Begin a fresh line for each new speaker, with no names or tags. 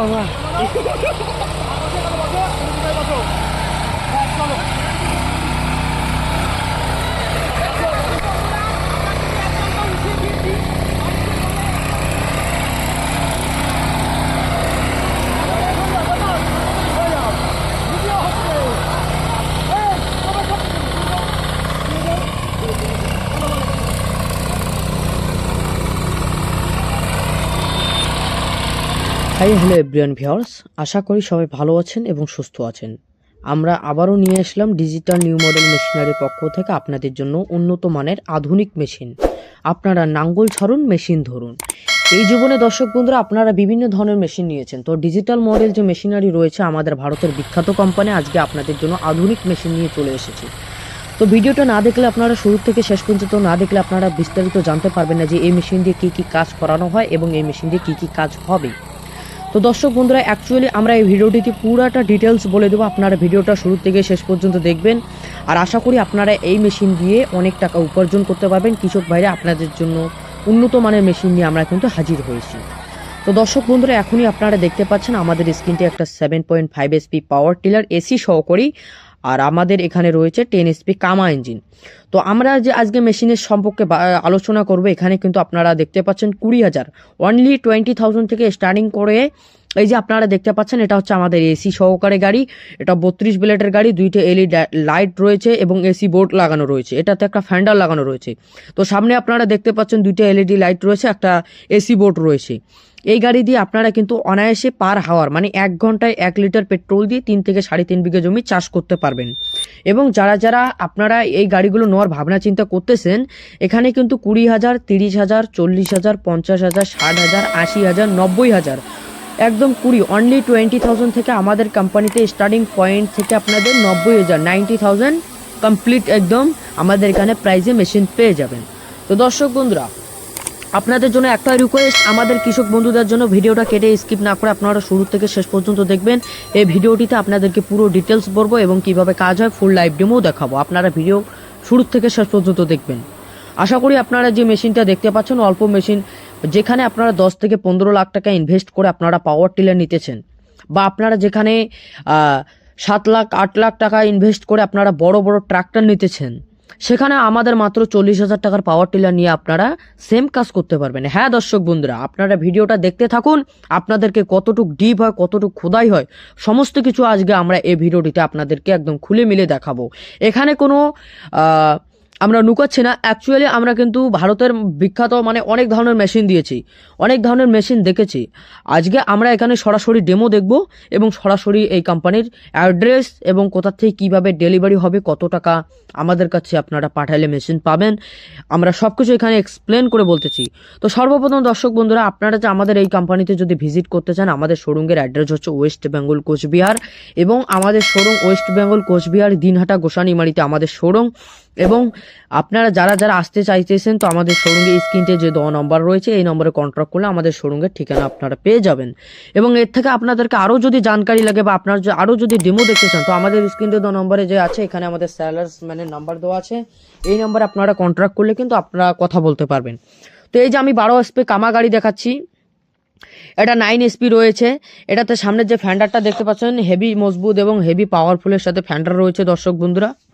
お前 high hello everyone viewers আশা করি সবাই ভালো আছেন এবং সুস্থ আছেন আমরা আবারও নিয়ে আসলাম ডিজিটাল নিউ মডেল মেশিনারির পক্ষ থেকে আপনাদের জন্য উন্নত মানের আধুনিক মেশিন আপনারা নাঙ্গল ছাড়ুন মেশিন ধরুন এই জীবনে দর্শক বন্ধুরা আপনারা বিভিন্ন ধরনের মেশিন নিয়েছেন তো ডিজিটাল মডেল যে মেশিনারি রয়েছে আমাদের ভারতের বিখ্যাত কোম্পানি আজকে আপনাদের জন্য আধুনিক মেশিন নিয়ে চলে এসেছে তো ভিডিওটা না দেখলে আপনারা শুরু থেকে শেষ পর্যন্ত না দেখলে আপনারা বিস্তারিত জানতে পারবেন না যে এই মেশিন দিয়ে কী কী কাজ করানো হয় এবং এই মেশিন দিয়ে কী কী কাজ হবে তো দর্শক বন্ধুরা অ্যাকচুয়ালি আমরা এই ভিডিওটিতে পুরাটা ডিটেলস বলে দেবো আপনারা ভিডিওটা শুরু থেকে শেষ পর্যন্ত দেখবেন আর আশা করি আপনারা এই মেশিন দিয়ে অনেক টাকা উপার্জন করতে পারবেন কৃষক ভাইরা আপনাদের জন্য উন্নত মানের মেশিন নিয়ে আমরা কিন্তু হাজির হয়েছি তো দর্শক বন্ধুরা এখনই আপনারা দেখতে পাচ্ছেন আমাদের স্ক্রিনটি একটা seven point five SP power tiller AC সহকারী আর আমাদের এখানে রয়েছে টেন এসপি কামা ইঞ্জিন তো আমরা যে আজকে মেশিনের সম্পর্কে আলোচনা করব এখানে কিন্তু আপনারা দেখতে পাচ্ছেন কুড়ি হাজার অনলি টোয়েন্টি থাউজেন্ড থেকে স্টার্টিং করে এই যে আপনারা দেখতে পাচ্ছেন এটা হচ্ছে আমাদের এসি সহকারে গাড়ি এটা বত্রিশ ব্লেটের গাড়ি দুইটা এলই লাইট রয়েছে এবং এসি বোর্ড লাগানো রয়েছে এটাতে একটা ফ্যান্ডার লাগানো রয়েছে তো সামনে আপনারা দেখতে পাচ্ছেন দুইটা এলইডি লাইট রয়েছে একটা এসি বোর্ড রয়েছে এই গাড়ি দিয়ে আপনারা কিন্তু অনায়াসে পার হাওয়ার মানে এক ঘন্টায় এক লিটার পেট্রোল দিয়ে তিন থেকে সাড়ে তিন বিঘে জমি চাষ করতে পারবেন এবং যারা যারা আপনারা এই গাড়িগুলো নেওয়ার ভাবনা চিন্তা করতেছেন এখানে কিন্তু কুড়ি হাজার তিরিশ হাজার চল্লিশ হাজার পঞ্চাশ হাজার ষাট হাজার আশি হাজার নব্বই হাজার একদম কুড়ি অনলি টোয়েন্টি থাউজেন্ড থেকে আমাদের কোম্পানিতে স্টার্টিং পয়েন্ট থেকে আপনাদের নব্বই হাজার নাইনটি থাউজেন্ড কমপ্লিট একদম আমাদের এখানে প্রাইজে মেশিন পেয়ে যাবেন তো দর্শক বন্ধুরা আপনাদের জন্য একটা রিকোয়েস্ট আমাদের কৃষক বন্ধুদের জন্য ভিডিওটা কেটে স্কিপ না করে আপনারা শুরু থেকে শেষ পর্যন্ত দেখবেন এই ভিডিওটিতে আপনাদেরকে পুরো ডিটেলস বলবো এবং কিভাবে কাজ হয় ফুল লাইভ ডেমোও দেখাবো আপনারা ভিডিও শুরু থেকে শেষ পর্যন্ত দেখবেন আশা করি আপনারা যে মেশিনটা দেখতে পাচ্ছেন অল্প মেশিন যেখানে আপনারা দশ থেকে পনেরো লাখ টাকা ইনভেস্ট করে আপনারা পাওয়ার টিলার নিতেছেন বা আপনারা যেখানে সাত লাখ আট লাখ টাকা ইনভেস্ট করে আপনারা বড় বড় ট্রাক্টর নিতেছেন সেখানে আমাদের মাত্র চল্লিশ হাজার টাকার পাওয়ার টিলার নিয়ে আপনারা সেম কাজ করতে পারবেন হ্যাঁ দর্শক বন্ধুরা আপনারা ভিডিওটা দেখতে থাকুন আপনাদেরকে কতটুক ডিপ হয় কতটুক খোদাই হয় সমস্ত কিছু আজকে আমরা এই ভিডিওটিতে আপনাদেরকে একদম খুলে মিলে দেখাবো এখানে কোনো আমরা নুকাচ্ছি না অ্যাকচুয়ালি আমরা কিন্তু ভারতের বিখ্যাত মানে অনেক ধরনের মেশিন দিয়েছি অনেক ধরনের মেশিন দেখেছি আজকে আমরা এখানে সরাসরি ডেমো দেখব এবং সরাসরি এই কোম্পানির অ্যাড্রেস এবং কোথা থেকে কীভাবে ডেলিভারি হবে কত টাকা আমাদের কাছে আপনারা পাঠাইলে মেশিন পাবেন আমরা সব কিছু এখানে এক্সপ্লেন করে বলতেছি তো সর্বপ্রথম দর্শক বন্ধুরা আপনারা যে আমাদের এই কোম্পানিতে যদি ভিজিট করতে চান আমাদের শোরুমের অ্যাড্রেস হচ্ছে ওয়েস্ট বেঙ্গল কোচবিহার এবং আমাদের শোরুম ওয়েস্ট বেঙ্গল কোচবিহার দিনহাটা গোসানিমারিতে আমাদের শোরুম এবং আপনারা যারা যারা আসতে চাইতেছেন তো আমাদের শোরুমে স্ক্রিনতে যে দ নম্বর রয়েছে এই নম্বরে কন্ট্যাক্ট করলে আমাদের শোরুমের ঠিকানা আপনারা পেয়ে যাবেন এবং এর থেকে আপনাদেরকে আরও যদি জানকারি লাগে বা আপনার আরও যদি ডেমো দেখতে চান তো আমাদের স্ক্রিনতে দ নম্বরে যে আছে এখানে আমাদের স্যালার্স ম্যানের নাম্বার দেওয়া আছে এই নম্বরে আপনারা কন্ট্যাক্ট করলে কিন্তু আপনারা কথা বলতে পারবেন তো এই যে আমি বারো এসপি কামা গাড়ি দেখাচ্ছি এটা নাইন এসপি রয়েছে এটাতে সামনের যে ফ্যান্ডারটা দেখতে পাচ্ছেন হেভি মজবুত এবং হেভি পাওয়ারফুলের সাথে ফ্যান্ডার রয়েছে দর্শক বন্ধুরা